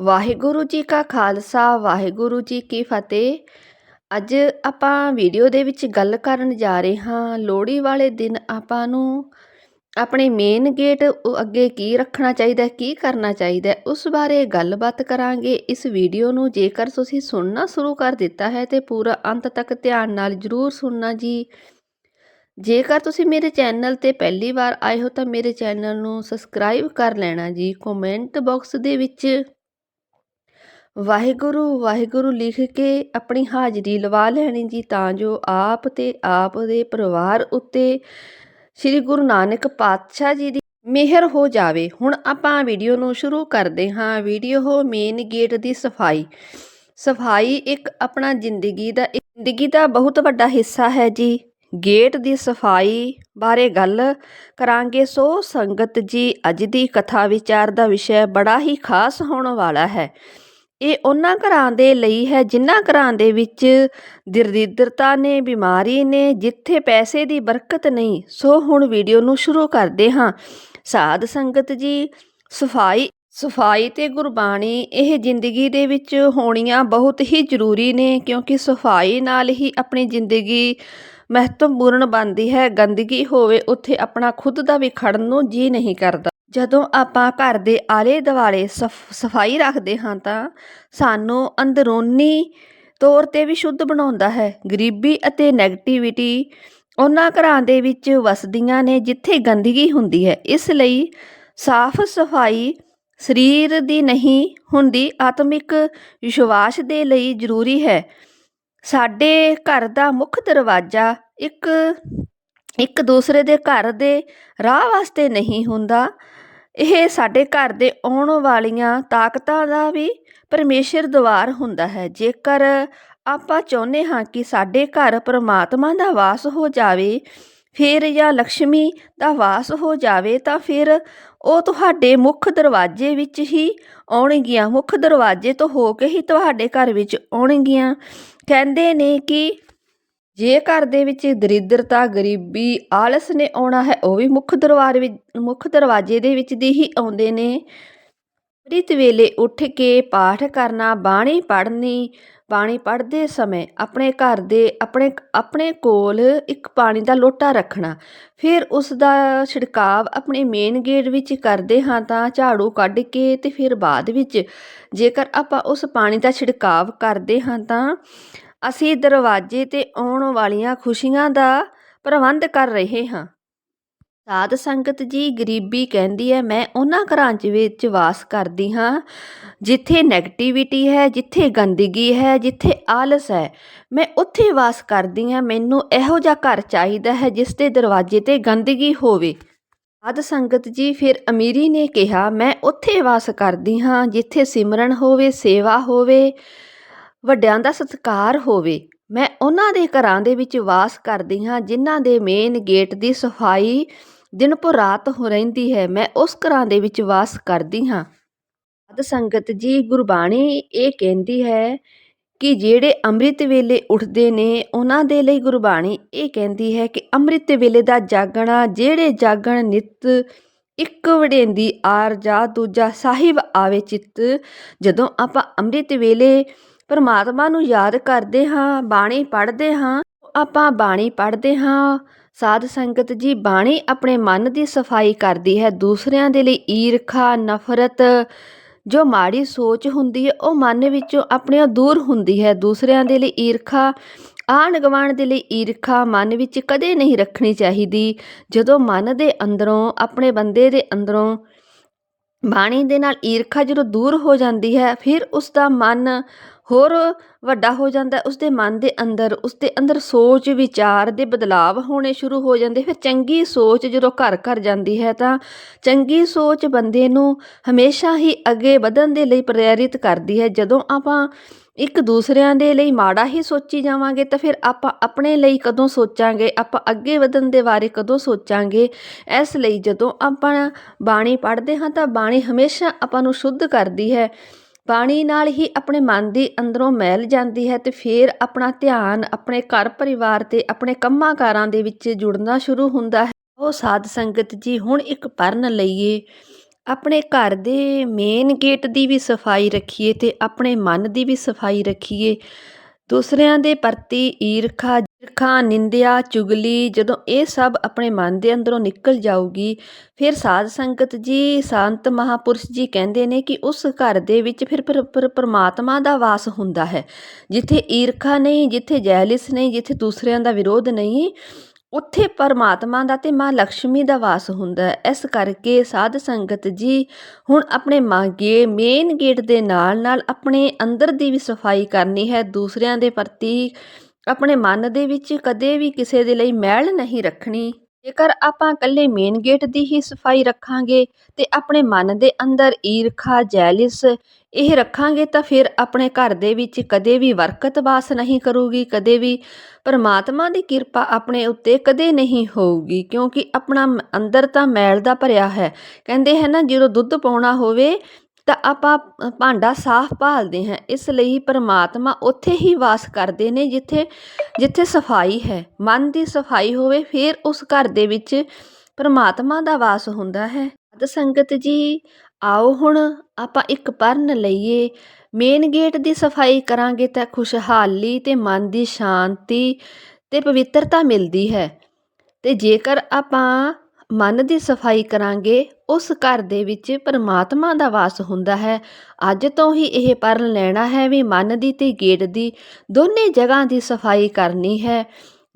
ਵਾਹਿਗੁਰੂ ਜੀ ਕਾ ਖਾਲਸਾ, ਵਾਹਿਗੁਰੂ ਜੀ ਕੀ ਫਤਿਹ। ਅੱਜ ਆਪਾਂ ਵੀਡੀਓ ਦੇ ਵਿੱਚ ਗੱਲ ਕਰਨ ਜਾ ਰਹੇ ਹਾਂ। ਲੋਹੜੀ ਵਾਲੇ ਦਿਨ ਆਪਾਂ ਨੂੰ ਆਪਣੇ ਮੇਨ ਗੇਟ ਅੱਗੇ ਕੀ ਰੱਖਣਾ ਚਾਹੀਦਾ, ਕੀ ਕਰਨਾ ਚਾਹੀਦਾ, ਉਸ ਬਾਰੇ ਗੱਲਬਾਤ ਕਰਾਂਗੇ। ਇਸ ਵੀਡੀਓ ਨੂੰ ਜੇਕਰ ਤੁਸੀਂ ਸੁਣਨਾ ਸ਼ੁਰੂ ਕਰ ਦਿੱਤਾ ਹੈ ਤੇ ਪੂਰਾ ਅੰਤ ਤੱਕ ਧਿਆਨ ਨਾਲ ਜਰੂਰ ਸੁਣਨਾ ਜੀ। ਜੇਕਰ ਤੁਸੀਂ ਮੇਰੇ ਚੈਨਲ ਤੇ ਪਹਿਲੀ ਵਾਰ ਆਏ ਹੋ ਤਾਂ ਮੇਰੇ ਚੈਨਲ ਨੂੰ ਸਬਸਕ੍ਰਾਈਬ ਕਰ ਲੈਣਾ ਜੀ। ਕਮੈਂਟ ਬਾਕਸ ਦੇ ਵਿੱਚ ਵਾਹਿਗੁਰੂ ਵਾਹਿਗੁਰੂ ਲਿਖ ਕੇ ਆਪਣੀ ਹਾਜ਼ਰੀ ਲਵਾ ਲੈਣੀ ਜੀ, ਤਾਂ ਜੋ ਆਪ ਤੇ ਆਪ ਦੇ ਪਰਿਵਾਰ ਉੱਤੇ ਸ੍ਰੀ ਗੁਰੂ ਨਾਨਕ ਪਾਤਸ਼ਾਹ ਜੀ ਦੀ ਮਿਹਰ ਹੋ ਜਾਵੇ। ਹੁਣ ਆਪਾਂ ਵੀਡੀਓ ਨੂੰ ਸ਼ੁਰੂ ਕਰਦੇ ਹਾਂ। ਵੀਡੀਓ ਹੋ ਮੇਨ ਗੇਟ ਦੀ ਸਫ਼ਾਈ। ਸਫ਼ਾਈ ਇੱਕ ਆਪਣਾ ਜ਼ਿੰਦਗੀ ਦਾ ਜ਼ਿੰਦਗੀ ਦਾ ਬਹੁਤ ਵੱਡਾ ਹਿੱਸਾ ਹੈ ਜੀ। ਗੇਟ ਦੀ ਸਫ਼ਾਈ ਬਾਰੇ ਗੱਲ ਕਰਾਂਗੇ। ਸੋ ਸੰਗਤ ਜੀ, ਅੱਜ ਦੀ ਕਥਾ ਵਿਚਾਰ ਦਾ ਵਿਸ਼ਾ ਬੜਾ ਹੀ ਖਾਸ ਹੋਣ ਵਾਲਾ ਹੈ। ਇਹ ਉਹਨਾਂ ਘਰਾਂ ਦੇ ਲਈ ਹੈ ਜਿਨ੍ਹਾਂ ਘਰਾਂ ਦੇ ਵਿੱਚ ਦਰਿਦਰਤਾ ਨੇ, ਬਿਮਾਰੀ ਨੇ, ਜਿੱਥੇ ਪੈਸੇ ਦੀ ਬਰਕਤ ਨਹੀਂ। ਸੋ ਹੁਣ ਵੀਡੀਓ ਨੂੰ ਸ਼ੁਰੂ ਕਰਦੇ ਹਾਂ। ਸਾਧ ਸੰਗਤ ਜੀ, ਸਫ਼ਾਈ ਸਫ਼ਾਈ ਤੇ ਗੁਰਬਾਣੀ ਇਹ ਜ਼ਿੰਦਗੀ ਦੇ ਵਿੱਚ ਹੋਣੀਆਂ ਬਹੁਤ ਹੀ ਜ਼ਰੂਰੀ ਨੇ, ਕਿਉਂਕਿ ਸਫ਼ਾਈ ਨਾਲ ਹੀ ਆਪਣੀ ਜ਼ਿੰਦਗੀ ਮਹੱਤਵਪੂਰਨ ਬਣਦੀ ਹੈ। ਗੰਦਗੀ ਹੋਵੇ, ਉੱਥੇ ਆਪਣਾ ਖੁਦ ਦਾ ਵੀ ਖੜਨ ਨੂੰ ਜੀ ਨਹੀਂ ਕਰਦਾ। ਜਦੋਂ ਆਪਾਂ ਘਰ ਦੇ ਆਲੇ ਦੁਆਲੇ ਸਫ- ਸਫ਼ਾਈ ਰੱਖਦੇ ਹਾਂ ਤਾਂ ਸਾਨੂੰ ਅੰਦਰੂਨੀ ਤੌਰ ਤੇ ਵੀ ਸ਼ੁੱਧ ਬਣਾਉਂਦਾ ਹੈ। ਗਰੀਬੀ ਅਤੇ ਨੈਗੇਟਿਵਿਟੀ ਉਹਨਾਂ ਘਰਾਂ ਦੇ ਵਿੱਚ ਵਸਦੀਆਂ ਨੇ ਜਿੱਥੇ ਗੰਦਗੀ ਹੁੰਦੀ ਹੈ। ਇਸ ਲਈ ਸਾਫ਼ ਸਫ਼ਾਈ ਸਰੀਰ ਦੀ ਨਹੀਂ ਹੁੰਦੀ, ਆਤਮਿਕ ਵਿਸ਼ਵਾਸ ਦੇ ਲਈ ਜ਼ਰੂਰੀ ਹੈ। ਸਾਡੇ ਘਰ ਦਾ ਮੁੱਖ ਦਰਵਾਜ਼ਾ ਇੱਕ ਇੱਕ ਦੂਸਰੇ ਦੇ ਘਰ ਦੇ ਰਾਹ ਵਾਸਤੇ ਨਹੀਂ ਹੁੰਦਾ। ਇਹ ਸਾਡੇ ਘਰ ਦੇ ਆਉਣ ਵਾਲੀਆਂ ਤਾਕਤਾਂ ਦਾ ਵੀ ਪਰਮੇਸ਼ਰ ਦਵਾਰ ਹੁੰਦਾ ਹੈ। ਜੇਕਰ ਆਪਾਂ ਚਾਹੁੰਦੇ ਹਾਂ ਕਿ ਸਾਡੇ ਘਰ ਪਰਮਾਤਮਾ ਦਾ ਵਾਸ ਹੋ ਜਾਵੇ, ਫਿਰ ਜਾਂ ਲక్ష్ਮੀ ਦਾ ਵਾਸ ਹੋ ਜਾਵੇ, ਤਾਂ ਫਿਰ ਉਹ ਤੁਹਾਡੇ ਮੁੱਖ ਦਰਵਾਜ਼ੇ ਵਿੱਚ ਹੀ ਆਉਣਗੀਆਂ। ਮੁੱਖ ਦਰਵਾਜ਼ੇ ਤੋਂ ਹੋ ਕੇ ਹੀ ਤੁਹਾਡੇ ਘਰ ਵਿੱਚ ਆਉਣਗੀਆਂ। ਕਹਿੰਦੇ ਨੇ ਕਿ ਜੇ ਘਰ ਦੇ ਵਿੱਚ ਦਰਿਦਰਤਾ, ਗਰੀਬੀ, ਆਲਸ ਨੇ ਆਉਣਾ ਹੈ, ਉਹ ਵੀ ਮੁੱਖ ਦਰਬਾਰ ਵਿੱਚ ਮੁੱਖ ਦਰਵਾਜ਼ੇ ਦੇ ਵਿੱਚ ਦੀ ਹੀ ਆਉਂਦੇ ਨੇ। ਅੰਮ੍ਰਿਤ ਵੇਲੇ ਉੱਠ ਕੇ ਪਾਠ ਕਰਨਾ, ਬਾਣੀ ਪੜ੍ਹਨੀ, ਬਾਣੀ ਪੜ੍ਹਦੇ ਸਮੇਂ ਆਪਣੇ ਘਰ ਦੇ, ਆਪਣੇ ਆਪਣੇ ਕੋਲ ਇੱਕ ਪਾਣੀ ਦਾ ਲੋਟਾ ਰੱਖਣਾ। ਫਿਰ ਉਸ ਦਾ ਛਿੜਕਾਵ ਆਪਣੇ ਮੇਨ ਗੇਟ ਵਿੱਚ ਕਰਦੇ ਹਾਂ ਤਾਂ ਝਾੜੂ ਕੱਢ ਕੇ ਤੇ ਫਿਰ ਬਾਅਦ ਵਿੱਚ ਜੇਕਰ ਆਪਾਂ ਉਸ ਪਾਣੀ ਦਾ ਛਿੜਕਾਵ ਕਰਦੇ ਹਾਂ ਤਾਂ ਅਸੀਂ ਦਰਵਾਜ਼ੇ ਤੇ ਆਉਣ ਵਾਲੀਆਂ ਖੁਸ਼ੀਆਂ ਦਾ ਪ੍ਰਬੰਧ ਕਰ ਰਹੇ ਹਾਂ। ਸਾਧ ਸੰਗਤ ਜੀ ਗਰੀਬੀ ਕਹਿੰਦੀ ਹੈ, ਮੈਂ ਉਹਨਾਂ ਘਰਾਂ 'ਚ ਵਿੱਚ ਵਾਸ ਕਰਦੀ ਹਾਂ, ਜਿੱਥੇ ਨੈਗੇਟਿਵਿਟੀ ਹੈ, ਜਿੱਥੇ ਗੰਦਗੀ ਹੈ, ਜਿੱਥੇ ਆਲਸ ਹੈ। ਮੈਂ ਉੱਥੇ ਵਾਸ ਕਰਦੀ ਹਾਂ, ਮੈਨੂੰ ਇਹੋ ਜਿਹਾ ਘਰ ਚਾਹੀਦਾ ਹੈ, ਜਿਸ ਦੇ ਦਰਵਾਜ਼ੇ ਤੇ ਗੰਦਗੀ ਹੋਵੇ। ਸਾਧ ਸੰਗਤ ਜੀ ਫਿਰ ਅਮੀਰੀ ਨੇ ਕਿਹਾ, ਮੈਂ ਉੱਥੇ ਵਾਸ ਕਰਦੀ ਹਾਂ, ਜਿੱਥੇ ਸਿਮਰਨ ਹੋਵੇ, ਸੇਵਾ ਹੋਵੇ ਵੱਡਿਆਂ ਦਾ ਸਤਿਕਾਰ ਹੋਵੇ। ਮੈਂ ਉਹਨਾਂ ਦੇ ਘਰਾਂ ਦੇ ਵਿੱਚ ਵਾਸ ਕਰਦੀ ਹਾਂ, ਜਿਨ੍ਹਾਂ ਦੇ ਮੇਨ ਗੇਟ ਦੀ ਸਫ਼ਾਈ ਦਿਨ ਭਰ ਰਾਤ ਹੋ ਰਹਿੰਦੀ ਹੈ। ਮੈਂ ਉਸ ਘਰਾਂ ਦੇ ਵਿੱਚ ਵਾਸ ਕਰਦੀ ਹਾਂ। ਸਾਧ ਸੰਗਤ ਜੀ, ਗੁਰਬਾਣੀ ਇਹ ਕਹਿੰਦੀ ਹੈ ਕਿ ਜਿਹੜੇ ਅੰਮ੍ਰਿਤ ਵੇਲੇ ਉੱਠਦੇ ਨੇ, ਉਹਨਾਂ ਦੇ ਲਈ ਗੁਰਬਾਣੀ ਇਹ ਕਹਿੰਦੀ ਹੈ ਕਿ ਅੰਮ੍ਰਿਤ ਵੇਲੇ ਦਾ ਜਾਗਣਾ, ਜਿਹੜੇ ਜਾਗਣ ਨਿਤ ਇੱਕ ਵਡੇਂਦੀ ਆਰ ਜਾ ਦੂਜਾ ਸਾਹਿਬ ਆਵੇ ਚਿੱਤ, ਜਦੋਂ ਆਪਾਂ ਅੰਮ੍ਰਿਤ ਵੇਲੇ ਪਰਮਾਤਮਾ ਨੂੰ ਯਾਦ ਕਰਦੇ ਹਾਂ, ਬਾਣੀ ਪੜ੍ਹਦੇ ਹਾਂ, ਆਪਾਂ ਬਾਣੀ ਪੜ੍ਹਦੇ ਹਾਂ। ਸਾਧ ਸੰਗਤ ਜੀ, ਬਾਣੀ ਆਪਣੇ ਮਨ ਦੀ ਸਫ਼ਾਈ ਕਰਦੀ ਹੈ। ਦੂਸਰਿਆਂ ਦੇ ਲਈ ਈਰਖਾ, ਨਫ਼ਰਤ, ਜੋ ਮਾੜੀ ਸੋਚ ਹੁੰਦੀ ਹੈ, ਉਹ ਮਨ ਵਿੱਚੋਂ ਆਪਣੇ ਦੂਰ ਹੁੰਦੀ ਹੈ। ਦੂਸਰਿਆਂ ਦੇ ਲਈ ਈਰਖਾ ਆਣ ਗਵਾਣ ਦੇ ਲਈ ਈਰਖਾ ਮਨ ਵਿੱਚ ਕਦੇ ਨਹੀਂ ਰੱਖਣੀ ਚਾਹੀਦੀ। ਜਦੋਂ ਮਨ ਦੇ ਅੰਦਰੋਂ, ਆਪਣੇ ਬੰਦੇ ਦੇ ਅੰਦਰੋਂ ਬਾਣੀ ਦੇ ਨਾਲ ਈਰਖਾ ਜਦੋਂ ਦੂਰ ਹੋ ਜਾਂਦੀ ਹੈ, ਫਿਰ ਉਸ ਦਾ ਮਨ ਹੋਰ ਵੱਡਾ ਹੋ ਜਾਂਦਾ ਹੈ। ਉਸ ਦੇ ਮਨ ਦੇ ਅੰਦਰ ਉਸ ਦੇ ਅੰਦਰ ਸੋਚ, ਵਿਚਾਰ ਦੇ ਬਦਲਾਵ ਹੋਣੇ ਸ਼ੁਰੂ ਹੋ ਜਾਂਦੇ। ਫਿਰ ਚੰਗੀ ਸੋਚ ਜਦੋਂ ਘਰ ਘਰ ਜਾਂਦੀ ਹੈ ਤਾਂ ਚੰਗੀ ਸੋਚ ਬੰਦੇ ਨੂੰ ਹਮੇਸ਼ਾ ਹੀ ਅੱਗੇ ਵਧਣ ਦੇ ਲਈ ਪ੍ਰੇਰਿਤ ਕਰਦੀ ਹੈ। ਜਦੋਂ ਆਪਾਂ ਇੱਕ ਦੂਸਰਿਆਂ ਦੇ ਲਈ ਮਾੜਾ ਹੀ ਸੋਚੀ ਜਾਵਾਂਗੇ ਤਾਂ ਫਿਰ ਆਪਾਂ ਆਪਣੇ ਲਈ ਕਦੋਂ ਸੋਚਾਂਗੇ? ਆਪਾਂ ਅੱਗੇ ਵਧਣ ਦੇ ਬਾਰੇ ਕਦੋਂ ਸੋਚਾਂਗੇ? ਇਸ ਲਈ ਜਦੋਂ ਆਪਾਂ ਬਾਣੀ ਪੜ੍ਹਦੇ ਹਾਂ ਤਾਂ ਬਾਣੀ ਹਮੇਸ਼ਾ ਆਪਾਂ ਨੂੰ ਸ਼ੁੱਧ ਕਰਦੀ ਹੈ। ਬਾਣੀ ਨਾਲ ਹੀ ਆਪਣੇ ਮਨ ਦੀ ਅੰਦਰੋਂ ਮਹਿਲ ਜਾਂਦੀ ਹੈ ਤੇ ਫਿਰ ਆਪਣਾ ਧਿਆਨ ਆਪਣੇ ਘਰ ਪਰਿਵਾਰ ਤੇ ਆਪਣੇ ਕੰਮਾਂ ਕਾਰਾਂ ਦੇ ਵਿੱਚ ਜੁੜਨਾ ਸ਼ੁਰੂ ਹੁੰਦਾ ਹੈ। ਉਹ ਸਾਧ ਸੰਗਤ ਜੀ, ਹੁਣ ਇੱਕ ਪਰਨ ਲਈਏ। ਆਪਣੇ ਘਰ ਦੇ ਮੇਨ ਗੇਟ ਦੀ ਵੀ ਸਫ਼ਾਈ ਰੱਖੀਏ ਤੇ ਆਪਣੇ ਮਨ ਦੀ ਵੀ ਸਫ਼ਾਈ ਰੱਖੀਏ। ਦੂਸਰਿਆਂ ਦੇ ਪ੍ਰਤੀ ਈਰਖਾ ਈਰਖਾ ਨਿੰਦਿਆ, ਚੁਗਲੀ, ਜਦੋਂ ਇਹ ਸਭ ਆਪਣੇ ਮਨ ਦੇ ਅੰਦਰੋਂ ਨਿਕਲ ਜਾਊਗੀ, ਫਿਰ ਸਾਧ ਸੰਗਤ ਜੀ, ਸੰਤ ਮਹਾਪੁਰਸ਼ ਜੀ ਕਹਿੰਦੇ ਨੇ ਕਿ ਉਸ ਘਰ ਦੇ ਵਿੱਚ ਫਿਰ ਪਰਮਾਤਮਾ ਦਾ ਵਾਸ ਹੁੰਦਾ ਹੈ। ਜਿੱਥੇ ਈਰਖਾ ਨਹੀਂ, ਜਿੱਥੇ ਜੈਲਿਸ ਨਹੀਂ, ਜਿੱਥੇ ਦੂਸਰਿਆਂ ਦਾ ਵਿਰੋਧ ਨਹੀਂ, ਉੱਥੇ ਪਰਮਾਤਮਾ ਦਾ ਤੇ ਮਾਂ ਲక్ష్ਮੀ ਦਾ ਵਾਸ ਹੁੰਦਾ ਹੈ। ਇਸ ਕਰਕੇ ਸਾਧ ਸੰਗਤ ਜੀ, ਹੁਣ ਆਪਣੇ ਮਾਗੇ ਮੇਨ ਗੇਟ ਦੇ ਨਾਲ ਨਾਲ ਆਪਣੇ ਅੰਦਰ ਦੀ ਵੀ ਸਫ਼ਾਈ ਕਰਨੀ ਹੈ। ਦੂਸਰਿਆਂ ਦੇ ਪ੍ਰਤੀ ਆਪਣੇ ਮਨ ਦੇ ਵਿੱਚ ਕਦੇ ਵੀ ਕਿਸੇ ਦੇ ਲਈ ਮੈਲ ਨਹੀਂ ਰੱਖਣੀ। ਜੇਕਰ ਆਪਾਂ ਇਕੱਲੇ ਮੇਨ ਗੇਟ ਦੀ ਹੀ ਸਫ਼ਾਈ ਰੱਖਾਂਗੇ ਤੇ ਆਪਣੇ ਮਨ ਦੇ ਅੰਦਰ ਈਰਖਾ, ਜੈਲਿਸ ਇਹ ਰੱਖਾਂਗੇ ਤਾਂ ਫਿਰ ਆਪਣੇ ਘਰ ਦੇ ਵਿੱਚ ਕਦੇ ਵੀ ਬਰਕਤ ਵਾਸ ਨਹੀਂ ਕਰੂਗੀ, ਕਦੇ ਵੀ ਪਰਮਾਤਮਾ ਦੀ ਕਿਰਪਾ ਆਪਣੇ ਉੱਤੇ ਕਦੇ ਨਹੀਂ ਹੋਊਗੀ, ਕਿਉਂਕਿ ਆਪਣਾ ਅੰਦਰ ਤਾਂ ਮੈਲ ਦਾ ਭਰਿਆ ਹੈ। ਕਹਿੰਦੇ ਹੈ ਨਾ ਜਦੋਂ ਦੁੱਧ ਪਾਉਣਾ ਹੋਵੇ ਤਾਂ ਆਪਾਂ ਭਾਂਡਾ ਸਾਫ਼ ਭਾਲਦੇ ਹਾਂ, ਇਸ ਲਈ ਪਰਮਾਤਮਾ ਉੱਥੇ ਹੀ ਵਾਸ ਕਰਦੇ ਨੇ ਜਿੱਥੇ ਜਿੱਥੇ ਸਫ਼ਾਈ ਹੈ। ਮਨ ਦੀ ਸਫ਼ਾਈ ਹੋਵੇ, ਫਿਰ ਉਸ ਘਰ ਦੇ ਵਿੱਚ ਪਰਮਾਤਮਾ ਦਾ ਵਾਸ ਹੁੰਦਾ ਹੈ। ਅਦ ਸੰਗਤ ਜੀ, ਆਓ ਹੁਣ ਆਪਾਂ ਇੱਕ ਪਰਨ ਲਈਏ। ਮੇਨ ਗੇਟ ਦੀ ਸਫ਼ਾਈ ਕਰਾਂਗੇ ਤਾਂ ਖੁਸ਼ਹਾਲੀ ਤੇ ਮਨ ਦੀ ਸ਼ਾਂਤੀ ਤੇ ਪਵਿੱਤਰਤਾ ਮਿਲਦੀ ਹੈ। ਤੇ ਜੇਕਰ ਆਪਾਂ ਮਨ ਦੀ ਸਫ਼ਾਈ ਕਰਾਂਗੇ ਉਸ ਘਰ ਦੇ ਵਿੱਚ ਪਰਮਾਤਮਾ ਦਾ ਵਾਸ ਹੁੰਦਾ ਹੈ। ਅੱਜ ਤੋਂ ਹੀ ਇਹ ਪਰਨ ਲੈਣਾ ਹੈ ਵੀ ਮਨ ਦੀ ਤੇ ਗੇਟ ਦੀ ਦੋਨੇ ਜਗ੍ਹਾ ਦੀ ਸਫ਼ਾਈ ਕਰਨੀ ਹੈ।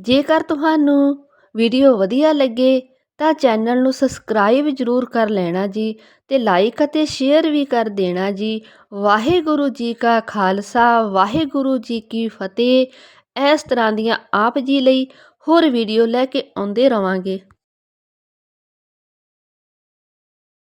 ਜੇਕਰ ਤੁਹਾਨੂੰ ਵੀਡੀਓ ਵਧੀਆ ਲੱਗੇ ਤਾਂ ਚੈਨਲ ਨੂੰ ਸਬਸਕ੍ਰਾਈਬ ਜ਼ਰੂਰ ਕਰ ਲੈਣਾ ਜੀ ਤੇ ਲਾਈਕ ਅਤੇ ਸ਼ੇਅਰ ਵੀ ਕਰ ਦੇਣਾ ਜੀ। ਵਾਹਿਗੁਰੂ ਜੀ ਕਾ ਖਾਲਸਾ, ਵਾਹਿਗੁਰੂ ਜੀ ਕੀ ਫਤਿਹ। ਇਸ ਤਰ੍ਹਾਂ ਦੀਆਂ ਆਪ ਜੀ ਲਈ ਹੋਰ ਵੀਡੀਓ ਲੈ ਕੇ ਆਉਂਦੇ ਰਵਾਂਗੇ।